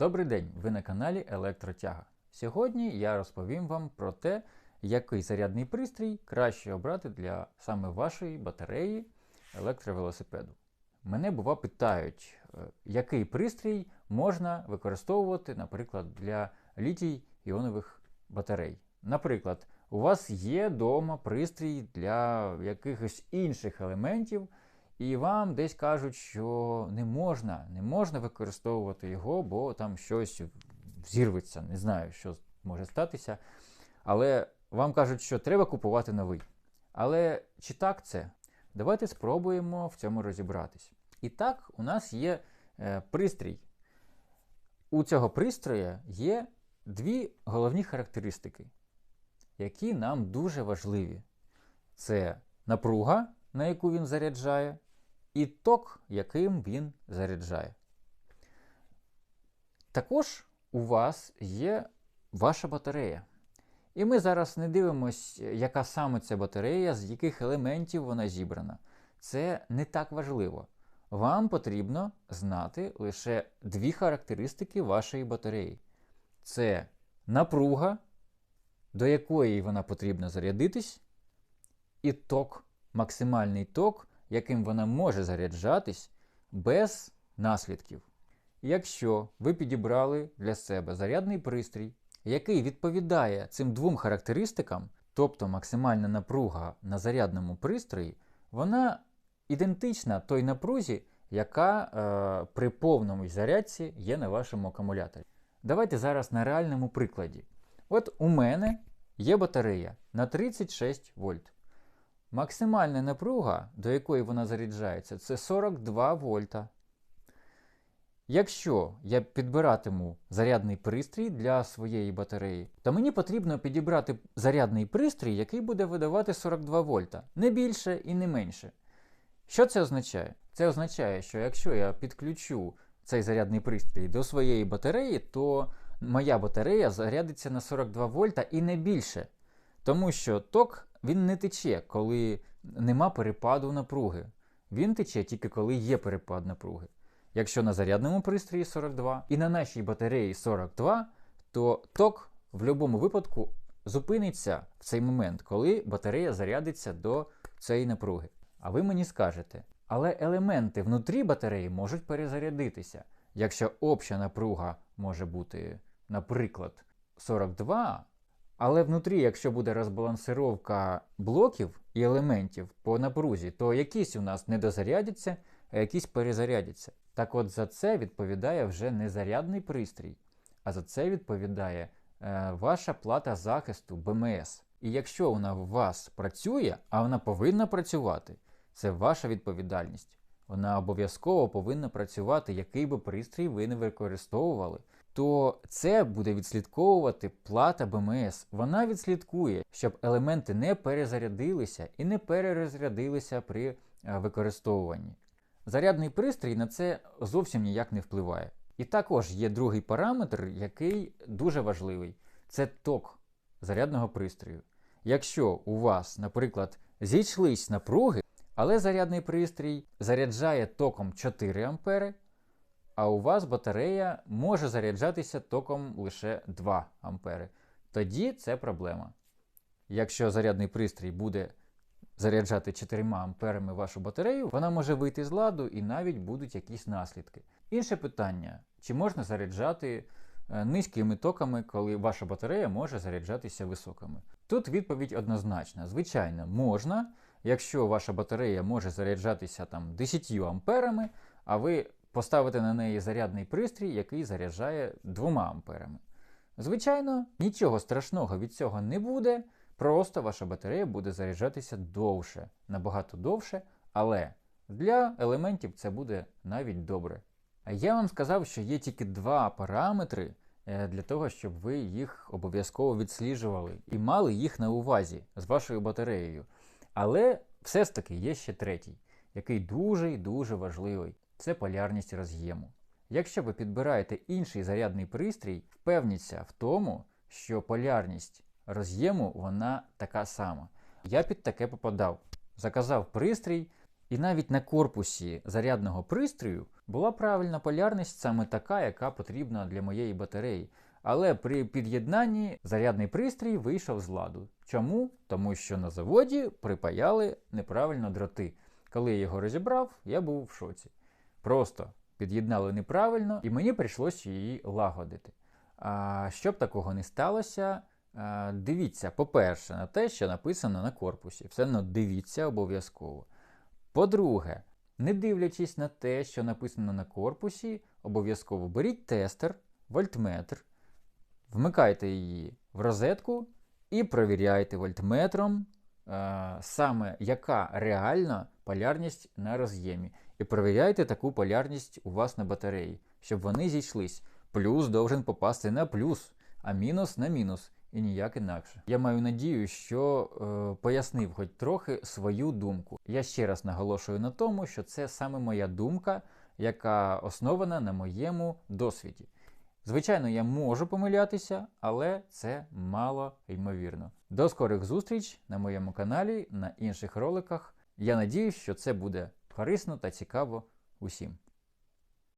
Добрий день! Ви на каналі Електротяга. Сьогодні я розповім вам про те, який зарядний пристрій краще обрати для саме вашої батареї електровелосипеду. Мене бува питають, е, який пристрій можна використовувати, наприклад, для літій-іонових батарей. Наприклад, у вас є вдома пристрій для якихось інших елементів, і вам десь кажуть, що не можна, не можна використовувати його, бо там щось зірветься, не знаю, що може статися. Але вам кажуть, що треба купувати новий. Але чи так це? Давайте спробуємо в цьому розібратись. І так, у нас є е, пристрій. У цього пристроя є дві головні характеристики, які нам дуже важливі. Це напруга, на яку він заряджає, і ток, яким він заряджає. Також у вас є ваша батарея. І ми зараз не дивимося, яка саме ця батарея, з яких елементів вона зібрана. Це не так важливо. Вам потрібно знати лише дві характеристики вашої батареї: це напруга, до якої вона потрібно зарядитись, і ток, максимальний ток, яким вона може заряджатись без наслідків. Якщо ви підібрали для себе зарядний пристрій, який відповідає цим двом характеристикам, тобто максимальна напруга на зарядному пристрої, вона ідентична той напрузі, яка е, при повному зарядці є на вашому акумуляторі. Давайте зараз на реальному прикладі. От у мене є батарея на 36 вольт. Максимальна напруга, до якої вона заряджається, це 42 вольта. Якщо я підбиратиму зарядний пристрій для своєї батареї, то мені потрібно підібрати зарядний пристрій, який буде видавати 42 вольта, не більше і не менше. Що це означає? Це означає, що якщо я підключу цей зарядний пристрій до своєї батареї, то моя батарея зарядиться на 42 вольта і не більше. Тому що ток він не тече, коли нема перепаду напруги. Він тече тільки коли є перепад напруги. Якщо на зарядному пристрої 42 і на нашій батареї 42, то ток в будь-якому випадку зупиниться в цей момент, коли батарея зарядиться до цієї напруги. А ви мені скажете, але елементи внутрі батареї можуть перезарядитися. Якщо обща напруга може бути, наприклад, 42, але внутрі, якщо буде розбалансировка блоків і елементів по напрузі, то якісь у нас не дозарядяться, а якісь перезарядяться. Так от за це відповідає вже не зарядний пристрій, а за це відповідає е, ваша плата захисту БМС. І якщо вона у вас працює, а вона повинна працювати, це ваша відповідальність. Вона обов'язково повинна працювати, який би пристрій ви не використовували. То це буде відслідковувати плата БМС. Вона відслідкує, щоб елементи не перезарядилися і не перерозрядилися при е, використовуванні. Зарядний пристрій на це зовсім ніяк не впливає. І також є другий параметр, який дуже важливий це ток зарядного пристрою. Якщо у вас, наприклад, зійшлись напруги, але зарядний пристрій заряджає током 4 А, а у вас батарея може заряджатися током лише 2 А, тоді це проблема. Якщо зарядний пристрій буде заряджати 4 амперами вашу батарею, вона може вийти з ладу і навіть будуть якісь наслідки. Інше питання: чи можна заряджати е, низькими токами, коли ваша батарея може заряджатися високими? Тут відповідь однозначна. Звичайно, можна, якщо ваша батарея може заряджатися там 10 амперами, а ви поставите на неї зарядний пристрій, який заряджає 2 амперами. Звичайно, нічого страшного від цього не буде. Просто ваша батарея буде заряджатися довше, набагато довше, але для елементів це буде навіть добре. Я вам сказав, що є тільки два параметри е, для того, щоб ви їх обов'язково відсліджували і мали їх на увазі з вашою батареєю. Але все ж таки є ще третій, який дуже і дуже важливий це полярність роз'єму. Якщо ви підбираєте інший зарядний пристрій, впевніться в тому, що полярність роз'єму вона така сама. Я під таке попадав. Заказав пристрій, І навіть на корпусі зарядного пристрою була правильна полярність саме така, яка потрібна для моєї батареї. Але при під'єднанні зарядний пристрій вийшов з ладу. Чому? Тому що на заводі припаяли неправильно дроти. Коли я його розібрав, я був в шоці. Просто під'єднали неправильно, і мені прийшлося її лагодити. А щоб такого не сталося, дивіться, по-перше, на те, що написано на корпусі. Все одно дивіться обов'язково. По-друге, не дивлячись на те, що написано на корпусі, обов'язково беріть тестер, вольтметр, вмикайте її в розетку і провіряйте вольтметром, е, саме яка реальна полярність на роз'ємі. І провіряйте таку полярність у вас на батареї, щоб вони зійшлись. Плюс должен попасти на плюс, а мінус на мінус. І ніяк інакше. Я маю надію, що е, пояснив хоч трохи свою думку. Я ще раз наголошую на тому, що це саме моя думка, яка основана на моєму досвіді. Звичайно, я можу помилятися, але це мало ймовірно. До скорих зустріч на моєму каналі, на інших роликах. Я надіюсь, що це буде корисно та цікаво усім.